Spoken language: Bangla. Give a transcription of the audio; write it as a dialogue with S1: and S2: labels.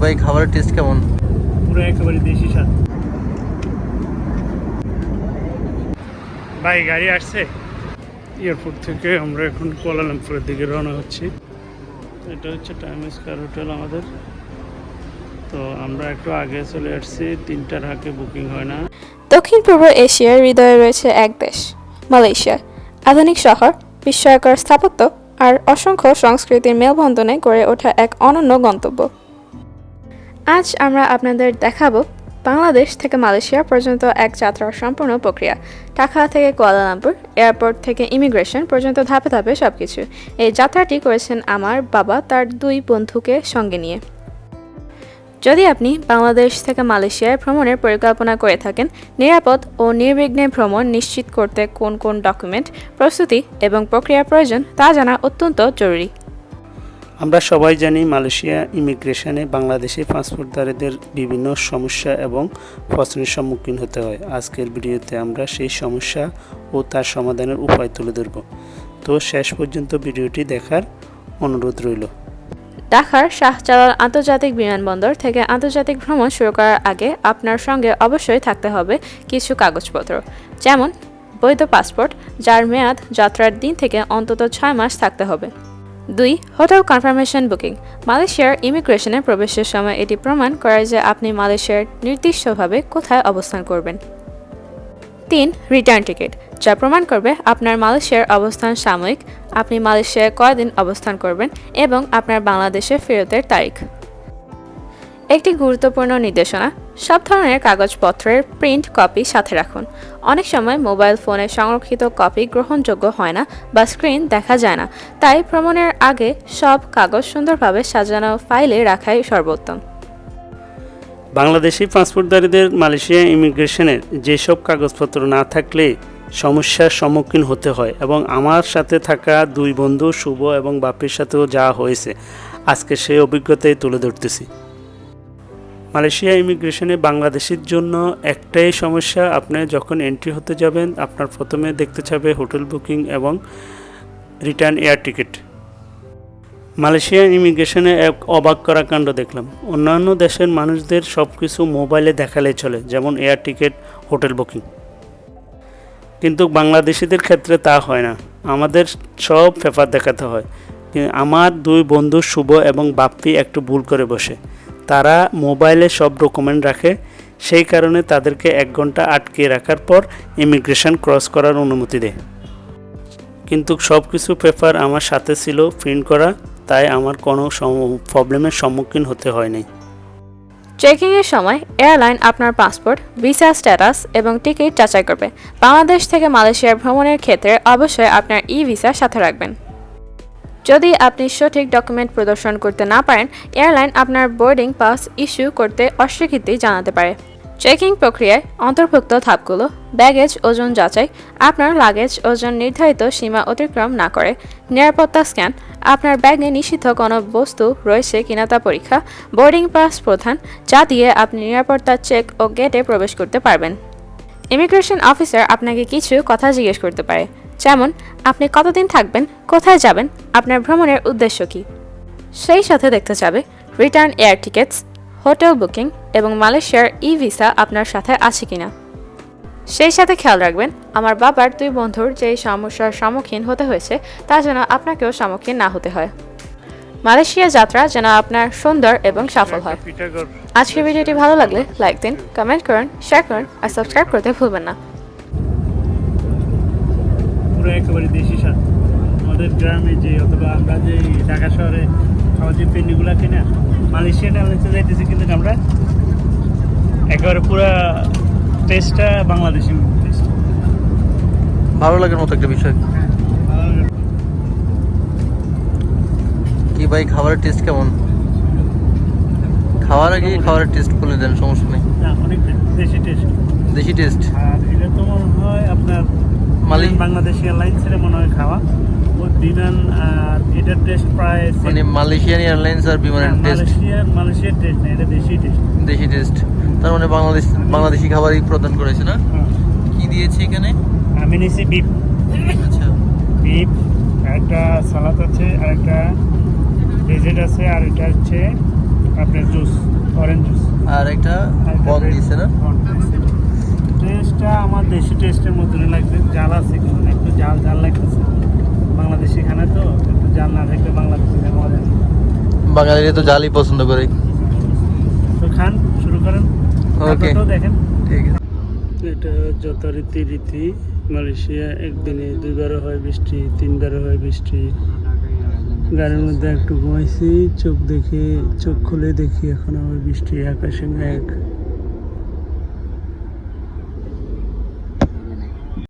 S1: ভাই খাবারের টেস্ট কেমন?
S2: পুরো একেবারে দেশি স্বাদ। ভাই গাড়ি আসছে। এয়ারপোর্ট থেকে আমরা এখন কোয়ালালামপুরের দিকে রওনা হচ্ছি। এটা হচ্ছে টাইম স্কোয়ার হোটেল আমাদের। তো আমরা একটু আগে চলে আসছি তিনটার আগে বুকিং হয় না।
S3: দক্ষিণ পূর্ব এশিয়ার হৃদয়ে রয়েছে এক দেশ মালয়েশিয়া। আধুনিক শহর বিস্ময়কর স্থাপত্য আর অসংখ্য সংস্কৃতির মেলবন্ধনে গড়ে ওঠা এক অনন্য গন্তব্য। আজ আমরা আপনাদের দেখাবো বাংলাদেশ থেকে মালয়েশিয়া পর্যন্ত এক যাত্রার সম্পূর্ণ প্রক্রিয়া। ঢাকা থেকে কুয়ালালামপুর, এয়ারপোর্ট থেকে ইমিগ্রেশন পর্যন্ত ধাপে ধাপে সব কিছু এই যাত্রাটি করেছেন আমার বাবা, তার দুই বন্ধুকে সঙ্গে নিয়ে। যদি আপনি বাংলাদেশ থেকে মালয়েশিয়ায় ভ্রমণের পরিকল্পনা করে থাকেন, নিরাপদ ও নির্বিঘ্নে ভ্রমণ নিশ্চিত করতে কোন কোন ডকুমেন্ট, প্রস্তুতি এবং প্রক্রিয়া প্রয়োজন তা জানা অত্যন্ত জরুরি।
S2: আমরা সবাই জানি মালয়েশিয়া ইমিগ্রেশনে বাংলাদেশি পাসপোর্টধারীদের বিভিন্ন সমস্যা এবং প্রশ্নের সম্মুখীন হতে হয়। আজকের ভিডিওতে আমরা সেই সমস্যা ও তার সমাধানের উপায় তুলে ধরব। তো শেষ পর্যন্ত ভিডিওটি দেখার অনুরোধ রইল।
S3: ঢাকার শাহজালাল আন্তর্জাতিক বিমানবন্দর থেকে আন্তর্জাতিক ভ্রমণ শুরু করার আগে আপনার সঙ্গে অবশ্যই থাকতে হবে কিছু কাগজপত্র, যেমন বৈধ পাসপোর্ট, যার মেয়াদ, যাত্রার দিন থেকে অন্তত ছয় মাস থাকতে হবে। দুই হোটেল কনফার্মেশন বুকিং মালয়েশিয়ার ইমিগ্রেশনে প্রবেশের সময় এটি প্রমাণ করে যে আপনি মালয়েশিয়ার নির্দিষ্টভাবে কোথায় অবস্থান করবেন। তিন রিটার্ন টিকিট যা প্রমাণ করবে আপনার মালয়েশিয়ার অবস্থান সাময়িক, আপনি মালয়েশিয়ায় কয়দিন অবস্থান করবেন এবং আপনার বাংলাদেশে ফেরতের তারিখ। একটি গুরুত্বপূর্ণ নির্দেশনা। সব ধরনের কাগজপত্রের প্রিন্ট কপি সাথে রাখুন। অনেক সময় মোবাইল ফোনে সংরক্ষিত কপি গ্রহণযোগ্য হয় না বা স্ক্রিন দেখা যায় না। তাই ভ্রমণের আগে সব কাগজ সুন্দরভাবে সাজানো ফাইলে রাখাই সর্বোত্তম।
S2: বাংলাদেশি পাসপোর্টধারীদের মালয়েশিয়া ইমিগ্রেশনের যেসব কাগজপত্র না থাকলে সমস্যার সম্মুখীন হতে হয় এবং আমার সাথে থাকা দুই বন্ধু শুভ এবং বাপির সাথেও যা হয়েছে, আজকে সেই অভিজ্ঞতাই তুলে ধরতেছি। মালয়েশিয়া ইমিগ্রেশনে বাংলাদেশের জন্য একটাই সমস্যা, আপনি যখন এন্ট্রি হতে যাবেন, আপনার প্রথমে দেখতে চাবে হোটেল বুকিং এবং রিটার্ন এয়ার টিকিট। মালয়েশিয়া ইমিগ্রেশনে এক অবাক করা কাণ্ড দেখলাম। অন্যান্য দেশের মানুষদের সব কিছু মোবাইলে দেখালে চলে, যেমন এয়ার টিকিট, হোটেল বুকিং। কিন্তু বাংলাদেশিদের ক্ষেত্রে তা হয় না। আমাদের সব পেপার দেখাতে হয়। আমার দুই বন্ধু শুভ এবং বাপ্পি একটু ভুল করে বসে। তারা মোবাইলে সব ডকুমেন্ট রাখে, সেই কারণে তাদেরকে এক ঘণ্টা আটকে রাখার পর ইমিগ্রেশন ক্রস করার অনুমতি দেয়। কিন্তু সব কিছু পেপার আমার সাথে ছিল প্রিন্ট করা, তাই আমার কোনো প্রবলেমের সম্মুখীন হতে হয়নি।
S3: চেকিংয়ের সময় এয়ারলাইন আপনার পাসপোর্ট, ভিসা স্ট্যাটাস এবং টিকিট যাচাই করবে। বাংলাদেশ থেকে মালয়েশিয়ার ভ্রমণের ক্ষেত্রে অবশ্যই আপনার ই ভিসা সাথে রাখবেন। যদি আপনি সঠিক ডকুমেন্ট প্রদর্শন করতে না পারেন এয়ারলাইন আপনার বোর্ডিং পাস ইস্যু করতে অস্বীকৃতি জানাতে পারে। চেকিং প্রক্রিয়ায় অন্তর্ভুক্ত ধাপগুলো ব্যাগেজ ওজন যাচাই, আপনার লাগেজ ওজন নির্ধারিত সীমা অতিক্রম না করে, নিরাপত্তা স্ক্যান আপনার ব্যাগে নিষিদ্ধ কোনো বস্তু রয়েছে কিনা তা পরীক্ষা বোর্ডিং পাস প্রধান, যা দিয়ে আপনি নিরাপত্তা চেক ও গেটে প্রবেশ করতে পারবেন। ইমিগ্রেশন অফিসার আপনাকে কিছু কথা জিজ্ঞেস করতে পারে। যেমন, আপনি কতদিন থাকবেন, কোথায় যাবেন, আপনার ভ্রমণের উদ্দেশ্য কী? সেই সাথে দেখতে যাবে return air tickets hotel booking এবং মালয়েশিয়ার ই ভিসা আপনার সাথে আছে কিনা। সেই সাথে খেয়াল রাখবেন, আমার বাবার দুই বন্ধুর যেই সমস্যার সম্মুখীন হতে হয়েছে, তা যেন আপনাকেও সম্মুখীন না হতে হয়। মালয়েশিয়া যাত্রা যেন আপনার সুন্দর এবং সফল হয়। আজকের ভিডিওটি ভালো লাগলে লাইক দিন কমেন্ট করুন শেয়ার করুন, আর সাবস্ক্রাইব করতে ভুলবেন না।
S2: পুরো একেবারে দেশি স্বাদ আমাদের গ্রামে যে অথবা আমরা যে ঢাকা শহরে খাওয়া যে পেন্ডিগুলো কিনা মালয়েশিয়ান এয়ারলাইন্সে যাইতেছি কিন্তু আমরা একেবারে পুরো টেস্টটা বাংলাদেশি টেস্ট
S1: ভালো লাগার মতো একটা বিষয়। কি ভাই খাবারের টেস্ট কেমন? খাওয়ার আগে খাবারের টেস্ট বলে দেন সমস্যা নেই।
S2: অনেক বেশি টেস্ট
S1: দেশি টেস্ট
S2: আর এটা তো মনে হয় আপনার
S1: মালি-
S2: বাংলাদেশ এয়ারলাইন্সের মনে হয় খাওয়া। ওই বিমান আর এটার টেস্ট প্রায়
S1: মানে মালয়েশিয়ান এয়ারলাইন্স আর বিমানের
S2: হ্যাঁ,
S1: টেস্ট
S2: মালয়েশিয়ার মালয়েশিয়ার টেস্ট না এটা দেশি টেস্ট
S1: দেশি টেস্ট তার মানে বাংলাদেশ বাংলাদেশি খাবারই প্রদান করেছে না? কি দিয়েছে এখানে?
S2: আমি নিছি বিপ
S1: আচ্ছা।
S2: বিপ একটা সালাদ আছে আর একটা ডেজার্ট আছে আর এটা হচ্ছে আপনার জুস
S4: অরেঞ্জ জুস
S1: আর একটা বল দিয়েছে না?
S4: টেস্টটা আমার দেশি টেস্টের মতনই লাগবে। জাল আছে কিন্তু একটু জাল জাল লাগতেছে। বাংলাদেশি খানা তো একটু জাল না থাকলে বাংলাদেশি মজা নেই।
S1: বাঙালিরা তো জালই পছন্দ করে।
S4: তো খান শুরু করেন. আপনারটাও দেখেন।
S1: ঠিক আছে।
S4: এটা যথারীতি রীতি মালয়েশিয়া একদিনে দুইবারও হয় বৃষ্টি তিনবারও হয় বৃষ্টি। গাড়ির মধ্যে একটু ঘুমাইছি চোখ দেখে চোখ খুলে দেখি এখন আবার বৃষ্টি আকাশে মেঘ।